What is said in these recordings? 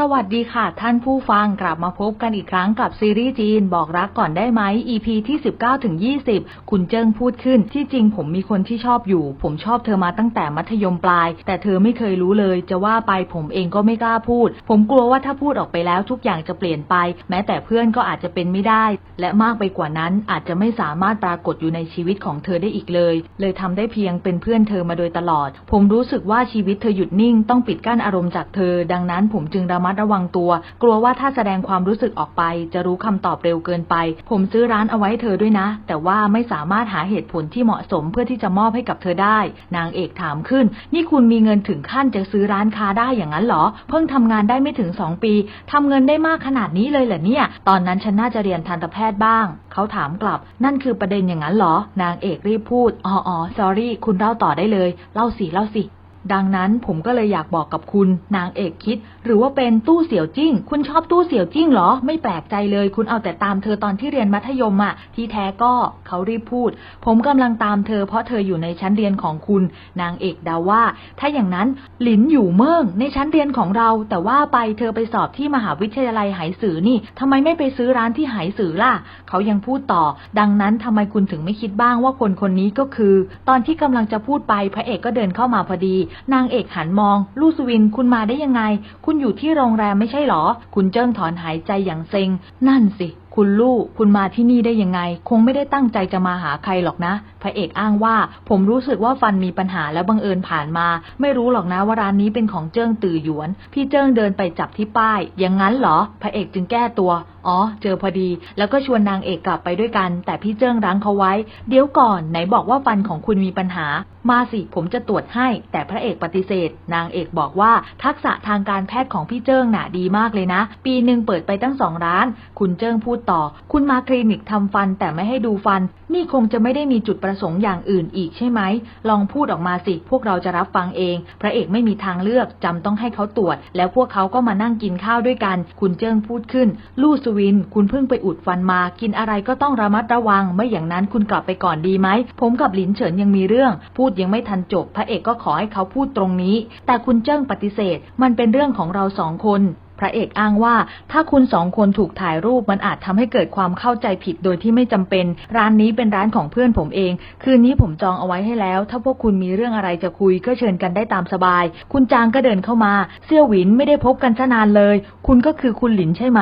สวัสดีค่ะท่านผู้ฟังกลับมาพบกันอีกครั้งกับซีรีส์จีนบอกรักก่อนได้ไหม EP ที่ 19ถึง20 คุณเจิ้งพูดขึ้น ที่จริงผมมีคนที่ชอบอยู่ ผมชอบเธอมาตั้งแต่มัธยมปลาย แต่เธอไม่เคยรู้เลย จะว่าไปผมเองก็ไม่กล้าพูด ผมกลัวว่าถ้าพูดออกไปแล้วทุกอย่างจะเปลี่ยนไป แม้แต่เพื่อนก็อาจจะเป็นไม่ได้ และมากไปกว่านั้นอาจจะไม่สามารถปรากฏอยู่ในชีวิตของเธอได้อีกเลย เลยทำได้เพียงเป็นเพื่อนเธอมาโดยตลอด ผมรู้สึกว่าชีวิตเธอหยุดนิ่ง ต้องปิดกั้นอารมณ์จากเธอ ดังนั้นผมจึงระมัดระวังตัว กลัวว่าถ้าแสดงความรู้สึกออกไป จะรู้คำตอบเร็วเกินไป ผมซื้อร้านเอาไว้เธอด้วยนะ แต่ว่าไม่สามารถหาเหตุผลที่เหมาะสมเพื่อที่จะมอบให้กับเธอได้ นางเอกถามขึ้น นี่คุณมีเงินถึงขั้นจะซื้อร้านค้าได้อย่างนั้นเหรอ เพิ่งทำงานได้ไม่ถึงสองปีทำเงินได้มากขนาดนี้เลยเหรอเนี่ย ตอนนั้นฉันน่าจะเรียนทันตแพทย์บ้าง เขาถามกลับ นั่นคือประเด็นอย่างนั้นเหรอ นางเอกรีบพูด อ๋ออ๋อ sorry คุณเล่าต่อได้เลย เล่าสิ เล่าสิ ดังนั้นผมก็เลยอยากบอกกับคุณนางเอกคิด หรือว่าเป็นตู้เสี่ยวจิ้ง คุณชอบตู้เสี่ยวจิ้งเหรอ ไม่แปลกใจเลย คุณเอาแต่ตามเธอตอนที่เรียนมัธยมอะที่แท้ก็เขารีบพูด ผมกำลังตามเธอเพราะเธออยู่ในชั้นเรียนของคุณ นางเอกเดาว่า ถ้าอย่างนั้นหลินอยู่เมืองในชั้นเรียนของเรา แต่ว่าไปเธอไปสอบที่มหาวิทยาลัยไหสือนี่ทำไมไม่ไปซื้อร้านที่ไหสือล่ะ เขายังพูดต่อ ดังนั้นทำไมคุณถึงไม่คิดบ้างว่าคนคนนี้ก็คือ ตอนที่กำลังจะพูดไปพระเอกก็เดินเข้ามาพอดีนางเอกหันมอง ลู่สวินคุณมาได้ยังไง คุณอยู่ที่โรงแรมไม่ใช่หรอ คุณเจิ้งถอนหายใจอย่างเซ็ง นั่นสิ คุณลูกคุณมาที่นี่ได้ยังไง คงไม่ได้ตั้งใจจะมาหาใครหรอกนะ พระเอกอ้างว่า ผมรู้สึกว่าฟันมีปัญหาแล้วบังเอิญผ่านมา ไม่รู้หรอกนะว่าร้านนี้เป็นของเจิ้งตื่อหยวน พี่เจิ้งเดินไปจับที่ป้าย อย่างนั้นเหรอ พระเอกจึงแก้ตัว อ๋อ เจอพอดี แล้วก็ชวนนางเอกกลับไปด้วยกัน แต่พี่เจิ้งรั้งเขาไว้ เดี๋ยวก่อน ไหนบอกว่าฟันของคุณมีปัญหา มาสิ ผมจะตรวจให้ แต่พระเอกปฏิเสธ นางเอกบอกว่า ทักษะทางการแพทย์ของพี่เจิ้งน่ะดีมากเลยนะ ปีหนึ่งเปิดไปตั้งสองร้าน คุณเจิ้งพูดต่อ คุณมาคลินิกทำฟันแต่ไม่ให้ดูฟัน นี่คงจะไม่ได้มีจุดประสงค์อย่างอื่นอีกใช่ไหม ลองพูดออกมาสิ พวกเราจะรับฟังเอง พระเอกไม่มีทางเลือกจำต้องให้เขาตรวจ แล้วพวกเขาก็มานั่งกินข้าวด้วยกัน คุณเจิ้งพูดขึ้น ลู่สวิน คุณเพิ่งไปอุดฟันมา กินอะไรก็ต้องระมัดระวัง ไม่อย่างนั้นคุณกลับไปก่อนดีไหม ผมกับหลินเฉินยังมีเรื่อง พูดยังไม่ทันจบ พระเอกก็ขอให้เขาพูดตรงนี้ แต่คุณเจิ้งปฏิเสธ มันเป็นเรื่องของเราสองคน พระเอกอ้างว่าถ้าคุณสองคนถูกถ่ายรูปมันอาจทำให้เกิดความเข้าใจผิดโดยที่ไม่จำเป็น ร้านนี้เป็นร้านของเพื่อนผมเอง คืนนี้ผมจองเอาไว้ให้แล้ว ถ้าพวกคุณมีเรื่องอะไรจะคุยก็เชิญกันได้ตามสบาย คุณจางก็เดินเข้ามาเซี่ยวหวินไม่ได้พบกันซะนานเลย คุณก็คือคุณหลินใช่ไหม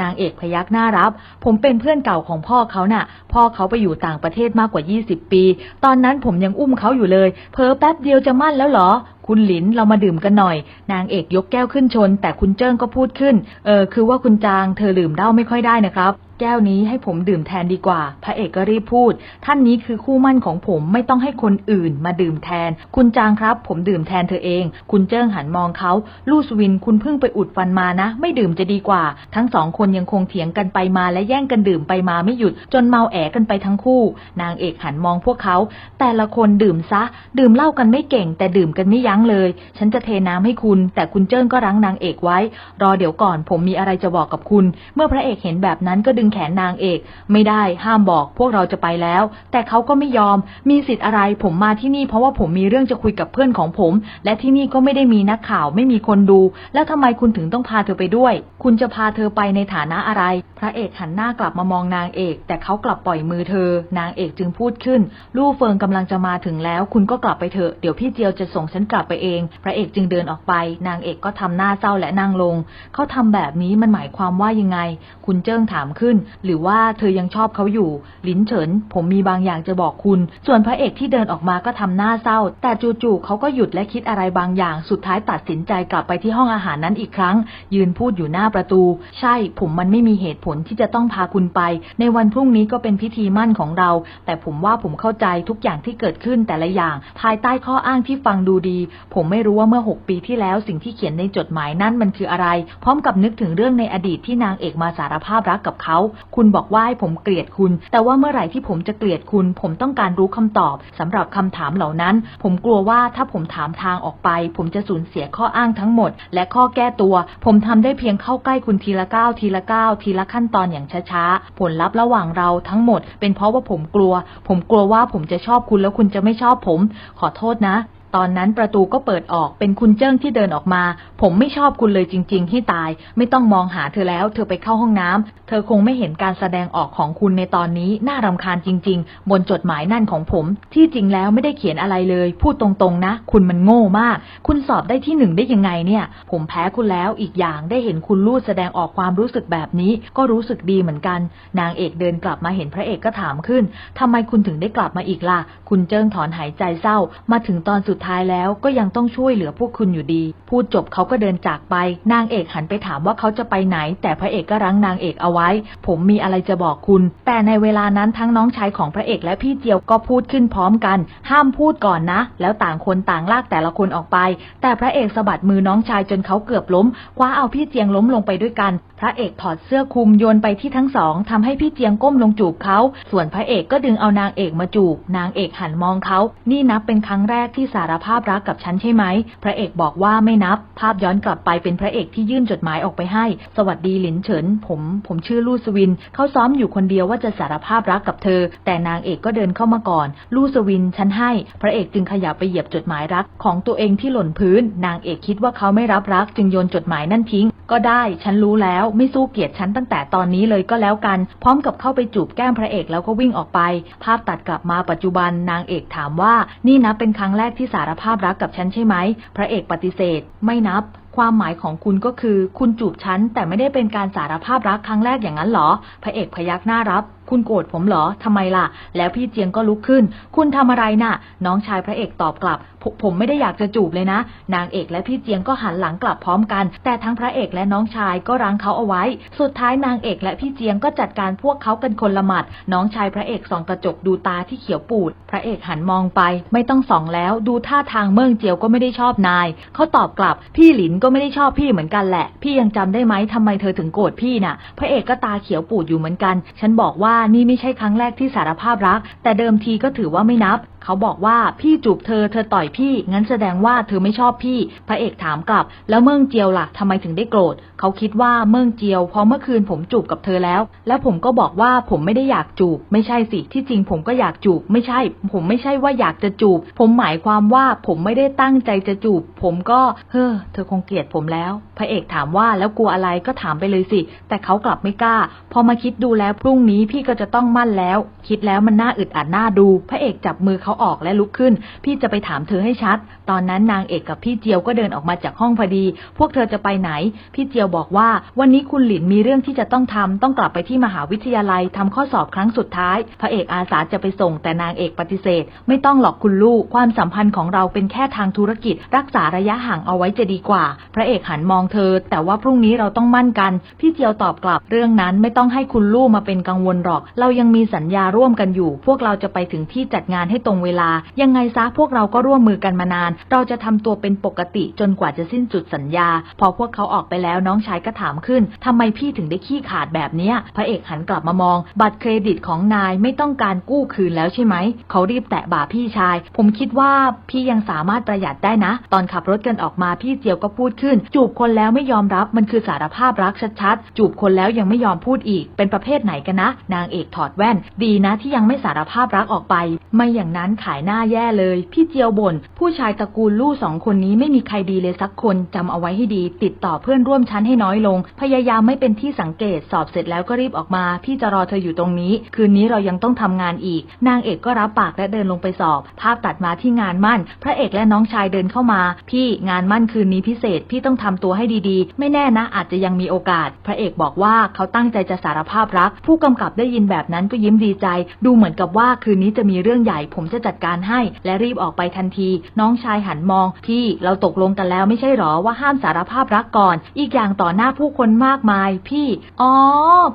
นางเอกพยักหน้ารับ ผมเป็นเพื่อนเก่าของพ่อเขาน่ะ พ่อเขาไปอยู่ต่างประเทศมากกว่า 20 ปี ตอนนั้นผมยังอุ้มเขาอยู่เลย เพอแป๊บเดียวจะมั่นแล้วเหรอ คุณหลินเรามาดื่มกันหน่อย นางเอกยกแก้วขึ้นชน แต่คุณเจิ้งก็พูดขึ้น เออคือว่าคุณจางเธอดื่มเหล้าไม่ค่อยได้นะครับ แก้วนี้ให้ผมดื่มแทนดีกว่า พระเอกก็รีบพูด ท่านนี้คือคู่มั่นของผมไม่ต้องให้คนอื่นมาดื่มแทน คุณจางครับ ผมดื่มแทนเธอเอง คุณเจิ้งหันมองเขา ลู่สวินคุณเพิ่งไปอุดฟันมานะ ไม่ดื่มจะดีกว่า ทั้งสองคนยังคงเถียงกันไปมาและแย่งกันดื่มไปมาไม่หยุด จนเมาแอกันไปทั้งคู่ นางเอกหันมองพวกเขา แต่ละคนดื่มซะ ดื่มเหล้ากันไม่เก่ง แต่ดื่มกันไม่ยั้งเลย ฉันจะเทน้ำให้คุณ แต่คุณเจิ้งก็รั้งนางเอกไว้ รอเดี๋ยวก่อน ผมมีอะไรจะบอกกับคุณ เมื่อพระเอกเห็นแบบนั้นก็ดึงแขนนางเอก ไม่ได้ห้ามบอกพวกเราจะไปแล้ว แต่เขาก็ไม่ยอมมีสิทธิ์อะไร ผมมาที่นี่เพราะว่าผมมีเรื่องจะคุยกับเพื่อนของผม และที่นี่ก็ไม่ได้มีนักข่าวไม่มีคนดู แล้วทำไมคุณถึงต้องพาเธอไปด้วย คุณจะพาเธอไปในฐานะอะไร พระเอกหันหน้ากลับมามองนางเอก แต่เขากลับปล่อยมือเธอ นางเอกจึงพูดขึ้น ลู่เฟิงกำลังจะมาถึงแล้ว คุณก็กลับไปเถอะเดี๋ยวพี่เจียวจะส่งฉันกลับไปเอง พระเอกจึงเดินออกไป นางเอกก็ทำหน้าเศร้าและนั่งลง เขาทำแบบนี้มันหมายความว่ายังไง คุณเจิ้งถามขึ้นหรือว่าเธอยังชอบเขาอยู่ ลินเฉิน ผมมีบางอย่างจะบอกคุณ ส่วนพระเอกที่เดินออกมาก็ทำหน้าเศร้า แต่จู่ๆเขาก็หยุดและคิดอะไรบางอย่าง สุดท้ายตัดสินใจกลับไปที่ห้องอาหารนั้นอีกครั้ง ยืนพูดอยู่หน้าประตู ใช่ ผมมันไม่มีเหตุผลที่จะต้องพาคุณไป ในวันพรุ่งนี้ก็เป็นพิธีมั่นของเรา แต่ผมว่าผมเข้าใจทุกอย่างที่เกิดขึ้นแต่ละอย่าง ภายใต้ข้ออ้างที่ฟังดูดี ผมไม่รู้ว่าเมื่อ 6 ปีที่แล้วสิ่งที่เขียนในจดหมายนั่นมันคืออะไร พร้อมกับนึกถึงเรื่องในอดีตที่นางเอกมาสารภาพรักกับเขาคุณบอกว่าให้ผมเกลียดคุณ แต่ว่าเมื่อไหร่ที่ผมจะเกลียดคุณ ผมต้องการรู้คำตอบสำหรับคำถามเหล่านั้น ผมกลัวว่าถ้าผมถามทางออกไป ผมจะสูญเสียข้ออ้างทั้งหมด และข้อแก้ตัว ผมทำได้เพียงเข้าใกล้คุณทีละก้าวทีละก้าวทีละขั้นตอนอย่างช้าๆผลลัพธ์ระหว่างเราทั้งหมด เป็นเพราะว่าผมกลัว ผมกลัวว่าผมจะชอบคุณแล้วคุณจะไม่ชอบผม ขอโทษนะ ตอนนั้นประตูก็เปิดออกเป็นคุณเจิ้งที่เดินออกมา ผมไม่ชอบคุณเลยจริง ๆ ที่ตาย ไม่ต้องมองหาเธอแล้ว เธอไปเข้าห้องน้ำเธอคงไม่เห็นการแสดงออกของคุณในตอนนี้ น่ารำคาญจริง ๆ บนจดหมายนั่นของผม ที่จริงแล้วไม่ได้เขียนอะไรเลย พูดตรงๆนะ คุณมันโง่มาก คุณสอบได้ที่หนึ่งได้ยังไงเนี่ย ผมแพ้คุณแล้วอีกอย่างได้เห็นคุณลูดแสดงออกความรู้สึกแบบนี้ ก็รู้สึกดีเหมือนกัน นางเอกเดินกลับมาเห็นพระเอกก็ถามขึ้นทำไมคุณถึงได้กลับมาอีกล่ะคุณเจิ้งถอนหายใจเศร้า มาถึงตอนสุดท้ายแล้วก็ยังต้องช่วยเหลือพวกคุณอยู่ดี พูดจบเขาก็เดินจากไป นางเอกหันไปถามว่าเขาจะไปไหน แต่พระเอกก็รั้งนางเอกเอาไว้ ผมมีอะไรจะบอกคุณ แต่ในเวลานั้นทั้งน้องชายของพระเอกและพี่เจียวก็พูดขึ้นพร้อมกัน ห้ามพูดก่อนนะ แล้วต่างคนต่างลากแต่ละคนออกไป แต่พระเอกสะบัดมือน้องชายจนเขาเกือบล้ม คว้าเอาพี่เจียงล้มลงไปด้วยกัน พระเอกถอดเสื้อคลุมโยนไปที่ทั้งสองทำให้พี่เจียงก้มลงจูบเขา ส่วนพระเอกก็ดึงเอานางเอกมาจูบ นางเอกหันมองเขา นี่นับเป็นครั้งแรกที่สารภาพรักกับฉันใช่ไหม พระเอกบอกว่าไม่นับ ภาพย้อนกลับไปเป็นพระเอกที่ยื่นจดหมายออกไปให้ สวัสดีหลินเฉิน ผม ผมชื่อลู่สวิน เขาซ้อมอยู่คนเดียวว่าจะสารภาพรักกับเธอ แต่นางเอกก็เดินเข้ามาก่อน ลู่สวินฉันให้ พระเอกจึงขยับไปเหยียบจดหมายรักของตัวเองที่หล่นพื้น นางเอกคิดว่าเขาไม่รับรักจึงโยนจดหมายนั่นทิ้ง ก็ได้ ฉันรู้แล้ว ไม่สู้เกียรติฉันตั้งแต่ตอนนี้เลยก็แล้วกัน พร้อมกับเข้าไปจูบแก้มพระเอกแล้วก็วิ่งออกไป ภาพตัดกลับมาปัจจุบัน นางเอกถามว่า นี่นับเป็นครั้งแรกที่สาารภาพรักกับฉันใช่ไหม พระเอกปฏิเสธ ไม่นับ ความหมายของคุณก็คือ คุณจูบฉันแต่ไม่ได้เป็นการสารภาพรักครั้งแรกอย่างนั้นเหรอ พระเอกพยักหน้ารับคุณโกรธผมเหรอทำไมล่ะ แล้วพี่เจียงก็ลุกขึ้น คุณทำอะไรน่ะ น้องชายพระเอกตอบกลับผมผมไม่ได้อยากจะจูบเลยนะ นางเอกและพี่เจียงก็หันหลังกลับพร้อมกัน แต่ทั้งพระเอกและน้องชายก็รั้งเขาเอาไว้ สุดท้ายนางเอกและพี่เจียงก็จัดการพวกเขากันคนละหมัด น้องชายพระเอกส่องกระจกดูตาที่เขียวปูด พระเอกหันมองไป ไม่ต้องส่องแล้ว ดูท่าทางเมืองเจียวก็ไม่ได้ชอบนาย เขาตอบกลับ พี่หลินก็ไม่ได้ชอบพี่เหมือนกันแหละ พี่ยังจำได้ไหมทำไมเธอถึงโกรธพี่น่ะ พระเอกก็ตาเขียวปูดอยู่เหมือนกัน ฉันบอกว่านี่ไม่ใช่ครั้งแรกที่สารภาพรัก แต่เดิมทีก็ถือว่าไม่นับ เขาบอกว่าพี่จูบเธอเธอต่อยพี่ งั้นแสดงว่าเธอไม่ชอบพี่ พระเอกถามกลับ แล้วเมืองเจียวล่ะทำไมถึงได้โกรธ เขาคิดว่าเมืองเจียวเพอเมื่อคืนผมจูบกับเธอแล้ว แล้วผมก็บอกว่าผมไม่ได้อยากจูบ ไม่ใช่สิ ที่จริงผมก็อยากจูบ ไม่ใช่ ผมไม่ใช่ว่าอยากจะจูบ ผมหมายความว่าผมไม่ได้ตั้งใจจะจูบ ผมก็ เฮ้อ เธอคงเกลียดผมแล้ว พระเอกถามว่าแล้วกลัวอะไรก็ถามไปเลยสิ แต่เขากลับไม่กล้า พอมาคิดดูแล้วพรุ่งนี้พี่ก็จะต้องมั่นแล้ว คิดแล้วมันน่าอึดอัดน่าดู พระเอกจับมือเขาออกและลุกขึ้น พี่จะไปถามเธอให้ชัด ตอนนั้นนางเอกกับพี่เจียวก็เดินออกมาจากห้องพอดี พวกเธอจะไปไหน พี่เจียวบอกว่า วันนี้คุณหลินมีเรื่องที่จะต้องทำต้องกลับไปที่มหาวิทยาลัยทำข้อสอบครั้งสุดท้าย พระเอกอาสาจะไปส่งแต่นางเอกปฏิเสธ ไม่ต้องหรอกคุณลูก ความสัมพันธ์ของเราเป็นแค่ทางธุรกิจ รักษาระยะห่างเอาไว้จะดีกว่า พระเอกหันมองเธอ แต่ว่าพรุ่งนี้เราต้องมั่นกัน พี่เจียวตอบกลับ เรื่องนั้นไม่ต้องให้คุณลูกมาเป็นกังวลหรอก เรายังมีสัญญาร่วมกันอยู่ พวกเราจะไปถึงที่จัดงานให้ตรงเวลา ยังไงซะพวกเราก็ร่วมมือกันมานาน เราจะทำตัวเป็นปกติจนกว่าจะสิ้นสุดสัญญา พอพวกเขาออกไปแล้วน้องชายก็ถามขึ้นทำไมพี่ถึงได้ขี้ขาดแบบเนี้ย พระเอกหันกลับมามอง บัตรเครดิตของนายไม่ต้องการกู้คืนแล้วใช่ไหม เขารีบแตะบ่าพี่ชาย ผมคิดว่าพี่ยังสามารถประหยัดได้นะ ตอนขับรถกันออกมาพี่เจียวก็พูดขึ้น จูบคนแล้วไม่ยอมรับมันคือสารภาพรักชัดๆ จูบคนแล้วยังไม่ยอมพูดอีก เป็นประเภทไหนกันนะ นางเอกถอดแว่น ดีนะที่ยังไม่สารภาพรักออกไป ไม่อย่างนั้นขายหน้าแย่เลย พี่เจียวบ่นผู้ชายตระกูลลู่สองคนนี้ไม่มีใครดีเลยสักคนจำเอาไว้ให้ดี ติดต่อเพื่อนร่วมชั้นให้น้อยลง พยายามไม่เป็นที่สังเกตสอบเสร็จแล้วก็รีบออกมา พี่จะรอเธออยู่ตรงนี้ คืนนี้เรายังต้องทำงานอีก นางเอกก็รับปากและเดินลงไปสอบ ภาพตัดมาที่งานมั่น พระเอกและน้องชายเดินเข้ามา พี่งานมั่นคืนนี้พิเศษ พี่ต้องทำตัวให้ดีๆ ไม่แน่นะ อาจจะยังมีโอกาส พระเอกบอกว่าเขาตั้งใจจะสารภาพรัก ผู้กำกับได้ยินแบบนั้นก็ยิ้มดีใจ ดูเหมือนกับว่าคืนนี้จะมีเรื่องใหญ่ผมจะจัดการให้ และรีบออกไปทันที น้องชายหันมอง พี่เราตกลงกันแล้วไม่ใช่หรอว่าห้ามสารภาพรักก่อน อีกอย่างต่อหน้าผู้คนมากมาย พี่ อ๋อ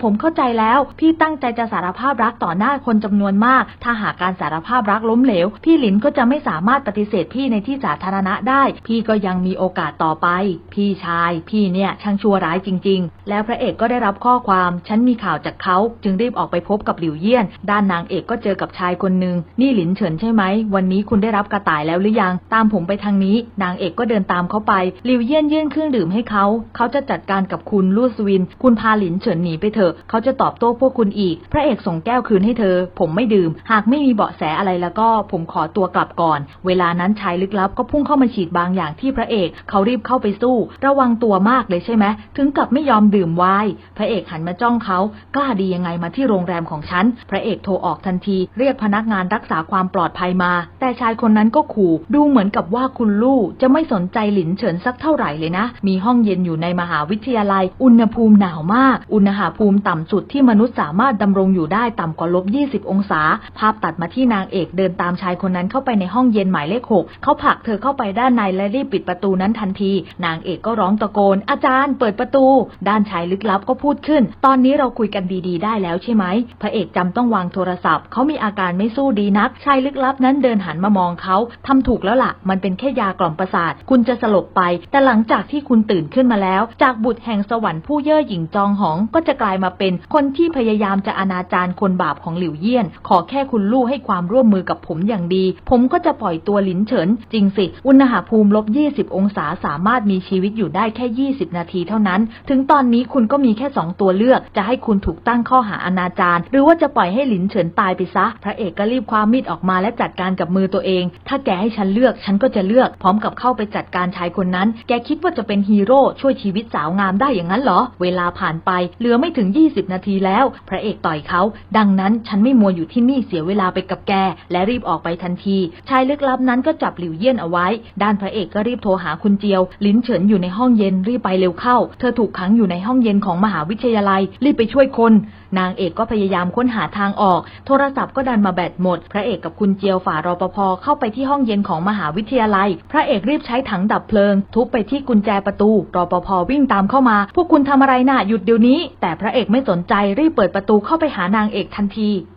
ผมเข้าใจแล้ว พี่ตั้งใจจะสารภาพรักต่อหน้าคนจำนวนมาก ถ้าหากการสารภาพรักล้มเหลว พี่หลินก็จะไม่สามารถปฏิเสธพี่ในที่สาธารณะได้ พี่ก็ยังมีโอกาสต่อไป พี่ชาย พี่เนี่ยช่างชั่วร้ายจริง ๆ แล้วพระเอกก็ได้รับข้อความ ฉันมีข่าวจากเขา จึงรีบออกไปพบกับหลิวเยี่ยน ด้านนางเอกก็เจอกับชายคนหนึ่งนี่หลินเฉินนใช่ไหม วันนี้คุณได้รับกระต่ายแล้วหรือยัง ตามผมไปทางนี้ นางเอกก็เดินตามเขาไปลิวเยี่ยนยื่นเครื่องดื่มให้เขา เขาจะจัดการกับคุณลู่สวิน คุณพาหลินเฉินหนีไปเถอะ เขาจะตอบโต้พวกคุณอีก พระเอกส่งแก้วคืนให้เธอ ผมไม่ดื่ม หากไม่มีเบาะแสอะไรแล้วก็ ผมขอตัวกลับก่อน เวลานั้นชายลึกลับก็พุ่งเข้ามาฉีดบางอย่างที่พระเอก เขารีบเข้าไปสู้ ระวังตัวมากเลยใช่ไหมถึงกับไม่ยอมดื่มไวน์พระเอกหันมาจ้องเขา กล้าดียังไงมาที่โรงแรมของฉัน พระเอกโทรออกทันที เรียกพนักงานรักษาความปลลอดภัยมา แต่ชายคนนั้นก็ขู่ ดูเหมือนกับว่าคุณลู่จะไม่สนใจหลินเฉินสักเท่าไหร่เลยนะ มีห้องเย็นอยู่ในมหาวิทยาลัย อุณหภูมิหนาวมาก อุณหภูมิต่ำสุดที่มนุษย์สามารถดำรงอยู่ได้ต่ำกว่าลบ 20 องศา ภาพตัดมาที่นางเอกเดินตามชายคนนั้นเข้าไปในห้องเย็นหมายเลขหกเขาผลักเธอเข้าไปด้านในและรีบปิดประตูนั้นทันที นางเอกก็ร้องตะโกน อาจารย์เปิดประตู ด้านชายลึกลับก็พูดขึ้น ตอนนี้เราคุยกันดีๆ ได้แล้วใช่ไหมพระเอกจำต้องวางโทรศัพท์เขามีอาการไม่สู้ดีนักชายลึกลับนั้นเดินหันมามองเขาทำถูกแล้วล่ะ มันเป็นแค่ยากล่อมประสาท คุณจะสลบไป แต่หลังจากที่คุณตื่นขึ้นมาแล้ว จากบุตรแห่งสวรรค์ผู้เย่อหยิ่งจองหอง ก็จะกลายมาเป็นคนที่พยายามจะอนาจารคนบาปของหลิวเยี่ยน ขอแค่คุณลู่ให้ความร่วมมือกับผมอย่างดี ผมก็จะปล่อยตัวหลินเฉิน จริงสิ อุณหภูมิลบ 20 องศาสามารถมีชีวิตอยู่ได้แค่ 20 นาทีเท่านั้น ถึงตอนนี้คุณก็มีแค่ 2 ตัวเลือก จะให้คุณถูกตั้งข้อหาอนาจารหรือว่าจะปล่อยให้หลินเฉินตายไปซะ พระเอกก็รีบคว้ามีดออกมาและจัดการกับมือตัวเอง ถ้าแกให้ฉันเลือกฉันก็จะเลือก พร้อมกับเข้าไปจัดการชายคนนั้น แกคิดว่าจะเป็นฮีโร่ช่วยชีวิตสาวงามได้อย่างนั้นเหรอ เวลาผ่านไปเหลือไม่ถึง 20 นาทีแล้ว พระเอกต่อยเขา ดังนั้นฉันไม่มัวอยู่ที่นี่เสียเวลาไปกับแก และรีบออกไปทันที ชายลึกลับนั้นก็จับหลิวเยี่ยนเอาไว้ ด้านพระเอกก็รีบโทรหาคุณเจียว ลินเฉินอยู่ในห้องเย็นรีบไปเร็วเข้า เธอถูกขังอยู่ในห้องเย็นของมหาวิทยาลัย รีบไปช่วยคนนางเอกก็พยายามค้นหาทางออก โทรศัพท์ก็ดันมาแบตหมด พระเอกกับคุณเจียวฝ่ารปภเข้าไปที่ห้องเย็นของมหาวิทยาลัย พระเอกรีบใช้ถังดับเพลิง ทุบไปที่กุญแจประตูรปภวิ่งตามเข้ามา พวกคุณทำอะไรน่ะหยุดเดี๋ยวนี้ แต่พระเอกไม่สนใจรีบเปิดประตูเข้าไปหานางเอกทันที